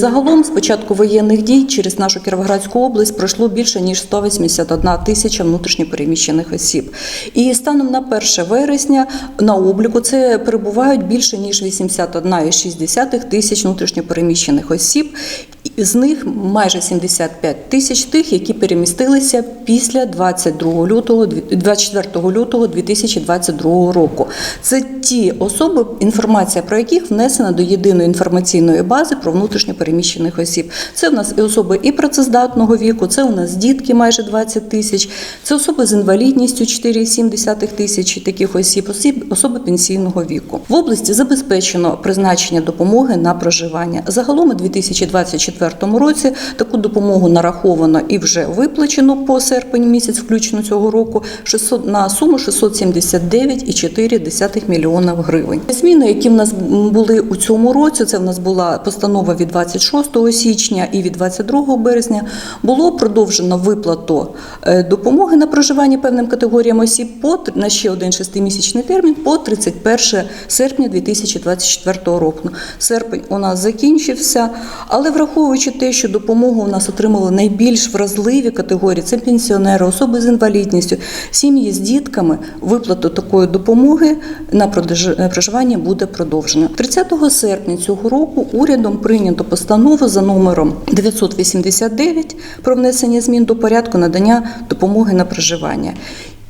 Загалом з початку воєнних дій через нашу Кіровоградську область пройшло більше ніж 181 тисяча внутрішньопереміщених осіб. І станом на 1 вересня на обліку це перебувають більше ніж 81,6 тисяч внутрішньопереміщених осіб. З них майже 75 тисяч тих, які перемістилися після 22 лютого 24 лютого 2022 року. Це ті особи, інформація про яких внесена до єдиної інформаційної бази про внутрішньопереміщених осіб. Це в нас і особи і працездатного віку, це у нас дітки майже 20 тисяч, це особи з інвалідністю 4,7 тисячі таких осіб, осіб, особи пенсійного віку. В області забезпечено призначення допомоги на проживання. Загалом у 2024 році таку допомогу нараховано і вже виплачено по серпень місяць, включно цього року, 600, на суму 679,4 мільйона гривень. Зміни, які в нас були у цьому році, це в нас була постанова від 26 січня і від 22 березня, було продовжено виплату е, допомоги на проживання певним категоріям осіб по на ще один шестимісячний термін по 31 серпня 2024 року. Серпень у нас закінчився, але враховуючи те, що допомогу у нас отримали найбільш вразливі категорії, це пенсіонери, особи з інвалідністю, сім'ї з дітками, виплату такої допомоги на проживання буде продовжено. 30 серпня цього року урядом прийнято постанову за номером 989 про внесення змін до порядку надання допомоги на проживання.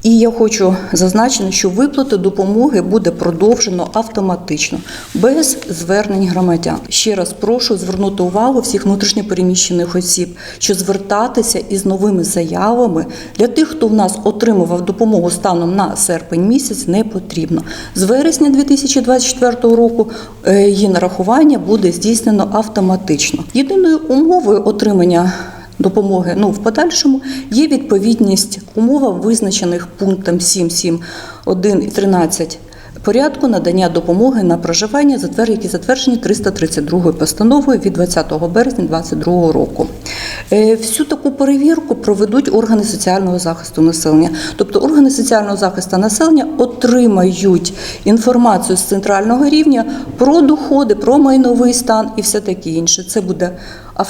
І я хочу зазначити, що виплата допомоги буде продовжено автоматично, без звернень громадян. Ще раз прошу звернути увагу всіх внутрішньопереміщених осіб, що звертатися із новими заявами для тих, хто в нас отримував допомогу станом на серпень місяць, не потрібно. З вересня 2024 року е, її нарахування буде здійснено автоматично. Єдиною умовою отримання допомоги ну, в подальшому є відповідність умовам, визначених пунктом 7.7.1 і 13 порядку надання допомоги на проживання, які затверджені 332 постановою від 20 березня 2022 року. Е, Всю таку перевірку проведуть органи соціального захисту населення. Тобто органи соціального захисту населення отримають інформацію з центрального рівня про доходи, про майновий стан і все таке інше. Це буде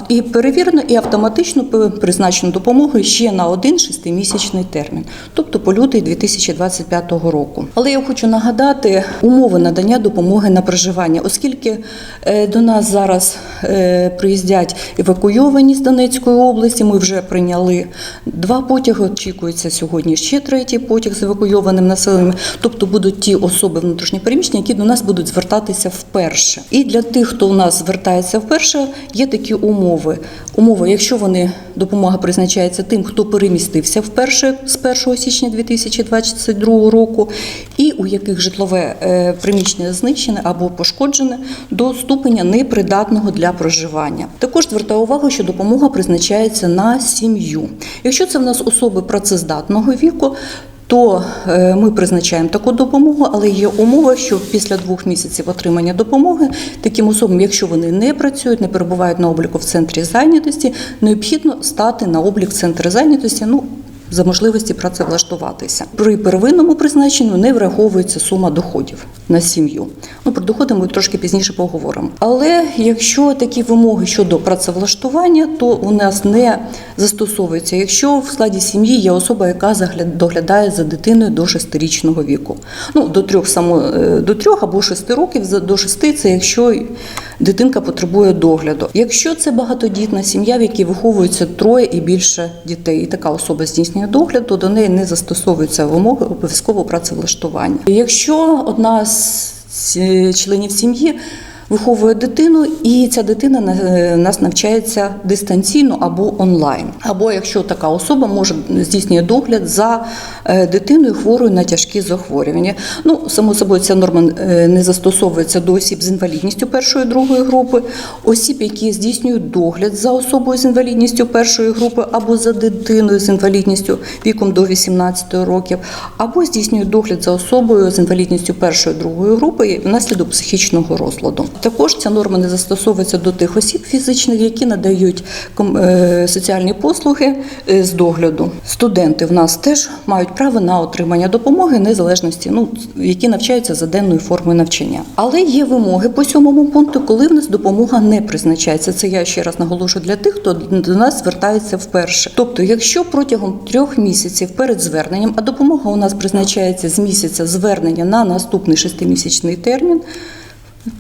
і перевірено, і автоматично призначено допомогу ще на один шестимісячний термін, тобто по лютий 2025 року. Але я хочу нагадати умови надання допомоги на проживання, оскільки е, до нас зараз е, приїздять евакуйовані з Донецької області. Ми вже прийняли два потяги. Очікується сьогодні ще третій потяг з евакуйованим населенням. Тобто будуть ті особи внутрішньопереміщені, які до нас будуть звертатися вперше. І для тих, хто у нас звертається вперше, є такі умови. Умови, Умови, якщо вони допомога призначається тим, хто перемістився вперше з 1 січня 2022 року, і у яких житлове е, приміщення знищене або пошкоджене до ступеня непридатного для проживання. Також звертаю увагу, що допомога призначається на сім'ю. Якщо це в нас особи працездатного віку, то е, ми призначаємо таку допомогу, але є умова, що після двох місяців отримання допомоги таким особам, якщо вони не працюють, не перебувають на обліку в центрі зайнятості, необхідно стати на облік в центрі зайнятості. Ну за можливості працевлаштуватися при первинному призначенню не враховується сума доходів на сім'ю. Ну про доходи ми трошки пізніше поговоримо. Але якщо такі вимоги щодо працевлаштування, то у нас не застосовується, якщо в складі сім'ї є особа, яка доглядає за дитиною до 6-річного віку. Ну до трьох само е, до трьох або шести років до шести це якщо дитинка потребує догляду. Якщо це багатодітна сім'я, в якій виховується троє і більше дітей, і така особа здійснює догляд, то до неї не застосовуються вимоги обов'язкового працевлаштування. Якщо одна з з членів сім'ї виховує дитину, і ця дитина на- е, нас навчається дистанційно або онлайн. Або якщо така особа може здійснює догляд за е, дитиною хворою на тяжкі захворювання. Ну, само собою, ця норма е, не застосовується до осіб з інвалідністю першої другої групи, осіб, які здійснюють догляд за особою з інвалідністю першої групи або за дитиною з інвалідністю віком до 18 років, або здійснюють догляд за особою з інвалідністю першої другої групи внаслідок психічного розладу. Також ця норма не застосовується до тих осіб фізичних, які надають е, соціальні послуги е, з догляду. Студенти в нас теж мають право на отримання допомоги незалежності, ну які навчаються за денною формою навчання. Але є вимоги по сьомому пункту, коли в нас допомога не призначається. Це я ще раз наголошую для тих, хто до нас звертається вперше. Тобто, якщо протягом трьох місяців перед зверненням, а допомога у нас призначається з місяця звернення на наступний шестимісячний термін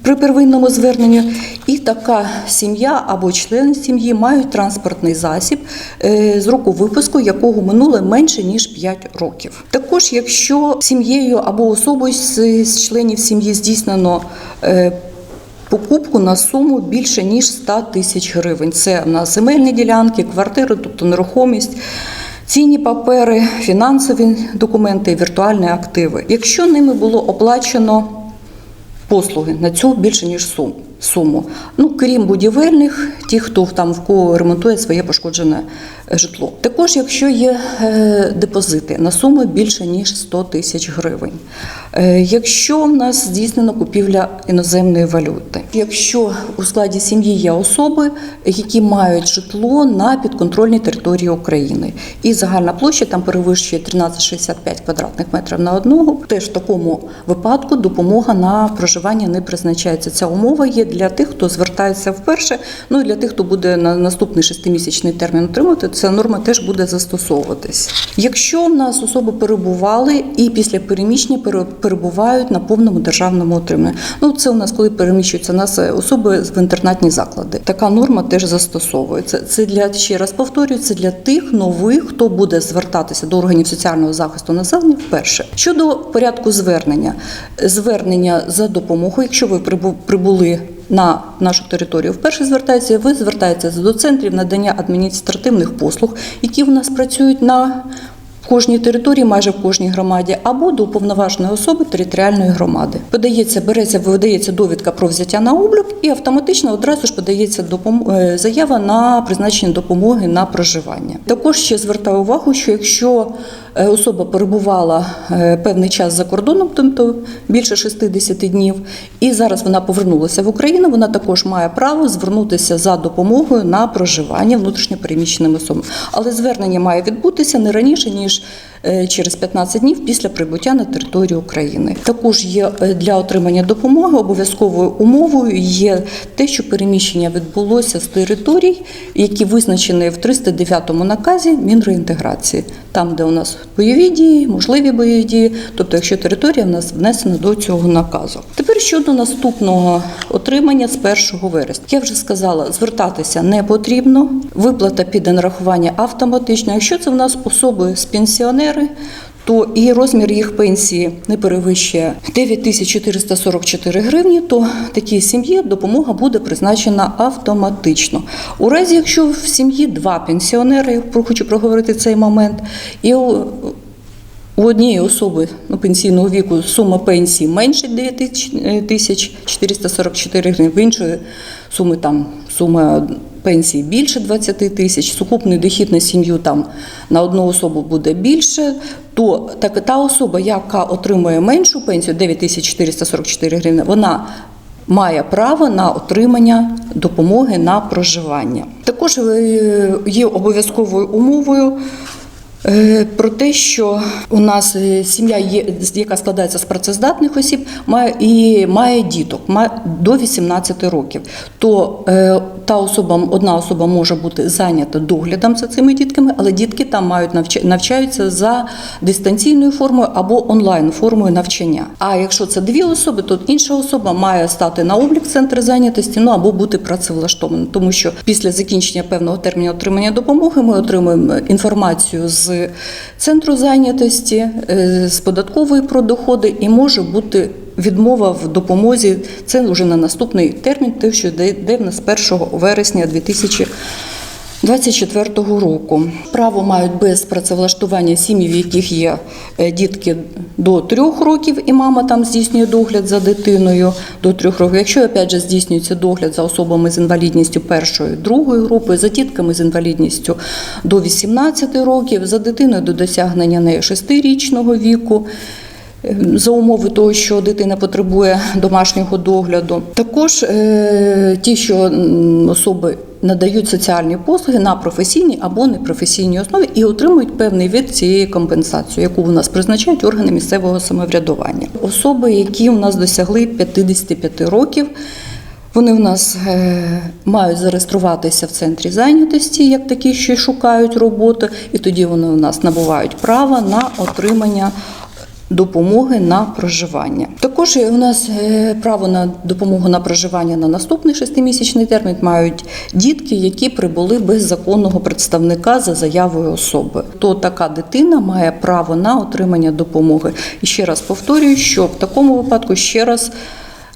при первинному зверненні, і така сім'я або члени сім'ї мають транспортний засіб, е, з року випуску якого минуло менше ніж 5 років. Також, якщо сім'єю або особою з з членів сім'ї здійснено е, покупку на суму більше ніж 100 тисяч гривень. Це на земельні ділянки, квартири, тобто нерухомість. Цінні папери, фінансові документи, віртуальні активи. Якщо ними було оплачено послуги на цю більше ніж сум, суму. Ну крім будівельних, ті, хто там в кого ремонтує своє пошкоджене е, житло. Також, якщо є е, депозити на суму більше ніж 100 тисяч гривень. Е, якщо в нас здійснена купівля іноземної валюти, якщо у складі сім'ї є особи, які мають житло на підконтрольній території України, і загальна площа там перевищує 13,65 квадратних метрів на одного, теж в такому випадку допомога на проживання не призначається. Ця умова є для тих, хто звертається вперше. Ну і для тих, хто буде на наступний шестимісячний термін отримувати, ця норма теж буде застосовуватись. Якщо в нас особи перебували і після переміщення пере- перебувають на повному державному отриманні. Ну це у нас коли переміщуються нас е, особи в інтернатні заклади. Така норма теж застосовується. Це для ще раз повторюю, це для тих нових, хто буде звертатися до органів соціального захисту населення вперше. Щодо порядку звернення, звернення за допомогою, якщо ви прибу- прибули на нашу територію вперше звертається, ви звертаєтеся до центрів надання адміністративних послуг, які в нас працюють на кожній території, майже в кожній громаді, або до уповноваженої особи територіальної громади. Подається, береться, видається довідка про взяття на облік і автоматично одразу ж подається е, заява на призначення допомоги на проживання. Також ще звертаю увагу, що якщо особа перебувала е, певний час за кордоном, тобто більше 60 днів, і зараз вона повернулася в Україну, вона також має право звернутися за допомогою на проживання внутрішньопереміщеним особам. Але звернення має відбутися не раніше ніж е, через 15 днів після прибуття на територію України. Також є е, для отримання допомоги обов'язковою умовою є те, що переміщення відбулося з територій, які визначені в 309 наказі Мінреінтеграції, там, де у нас бойові дії, можливі бойові дії, тобто якщо територія в нас внесена до цього наказу. Тепер щодо наступного отримання з 1 вересня. Я вже сказала, звертатися не потрібно. Виплата піде нарахування автоматично. Якщо це в нас особи з пенсіонери, то і розмір їх пенсії не перевищує 9444 гривні, то такій сім'ї допомога буде призначена автоматично. У разі, якщо в сім'ї два пенсіонери, хочу проговорити цей момент, і у однієї особи ну, пенсійного віку сума пенсії менше 9 тисяч 444 гривень, в іншої суми там сума пенсії більше 20 тисяч, сукупний дохід на сім'ю там на одну особу буде більше, то так, та особа, яка отримує меншу пенсію 9444 гривні, вона має право на отримання допомоги на проживання. Також е, є обов'язковою умовою Про те, що у нас е, сім'я є, яка складається з працездатних осіб, має і має діток має до 18 років, то е, та особа, одна особа може бути зайнята доглядом за цими дітками, але дітки там мають навча- навчаються за дистанційною формою або онлайн формою навчання. А якщо це дві особи, то інша особа має стати на облік центру зайнятості, ну або бути працевлаштованим, тому що після закінчення певного терміну отримання допомоги ми отримуємо інформацію з центру зайнятості, е, з податкової про доходи, і може бути відмова в допомозі. Це вже на наступний термін, те, що йде в нас 1 вересня 2000 24 року право мають без працевлаштування сім'ї, в яких є е, дітки до трьох років, і мама там здійснює догляд за дитиною до трьох років. Якщо опять же здійснюється догляд за особами з інвалідністю першої, другої групи, за дітками з інвалідністю до 18 років, за дитиною до досягнення неї 6-річного віку. е, за умови того, що дитина потребує домашнього догляду. Також е, ті, що особи надають соціальні послуги на професійній або непрофесійній основі і отримують певний вид цієї компенсації, яку у нас призначають органи місцевого самоврядування. Особи, які у нас досягли 55 років. Вони в нас е, мають зареєструватися в центрі зайнятості, як такі, що шукають роботи, і тоді вони у нас набувають право на отримання допомоги на проживання. Також у нас е, право на допомогу на проживання на наступний шестимісячний термін мають дітки, які прибули без законного представника за заявою особи. То така дитина має право на отримання допомоги. І ще раз повторюю, що в такому випадку ще раз.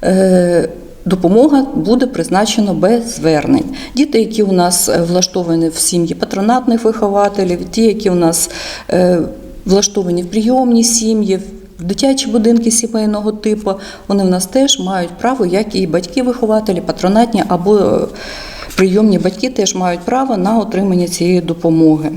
е, Допомога буде призначена без звернень. Діти, які у нас е, влаштовані в сім'ї патронатних вихователів, ті, які у нас влаштовані в прийомні сім'ї, в дитячі будинки сімейного типу, вони в нас теж мають право, як і батьки-вихователі, патронатні або е, прийомні батьки теж мають право на отримання цієї допомоги.